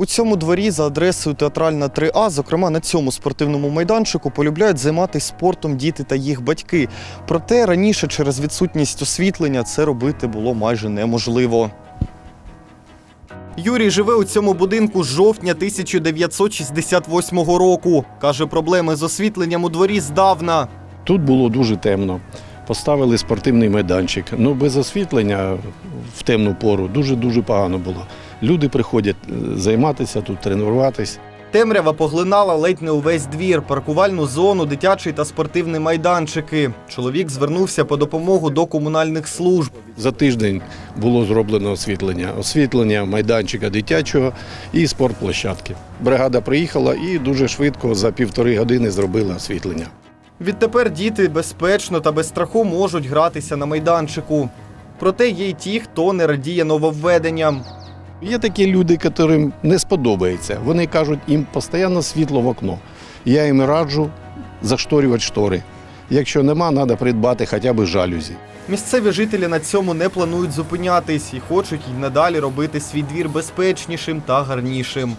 У цьому дворі за адресою Театральна 3А, зокрема на цьому спортивному майданчику, полюбляють займатися спортом діти та їх батьки. Проте раніше через відсутність освітлення це робити було майже неможливо. Юрій живе у цьому будинку з жовтня 1968 року. Каже, проблеми з освітленням у дворі здавна. Тут було дуже темно. Поставили спортивний майданчик. Ну, без освітлення в темну пору дуже-дуже погано було. Люди приходять е, займатися тут, тренуватись. Темрява поглинала ледь не увесь двір, паркувальну зону, дитячий та спортивний майданчики. Чоловік звернувся по допомогу до комунальних служб. За тиждень було зроблено освітлення. Освітлення майданчика дитячого і спортплощадки. Бригада приїхала і дуже швидко за півтори години зробила освітлення. Відтепер діти безпечно та без страху можуть гратися на майданчику. Проте є й ті, хто не радіє нововведенням. Є такі люди, яким не сподобається. Вони кажуть, їм постійно світло в окно. Я їм раджу зашторювати штори. Якщо нема, треба придбати хоча б жалюзі. Місцеві жителі на цьому не планують зупинятись і хочуть й надалі робити свій двір безпечнішим та гарнішим.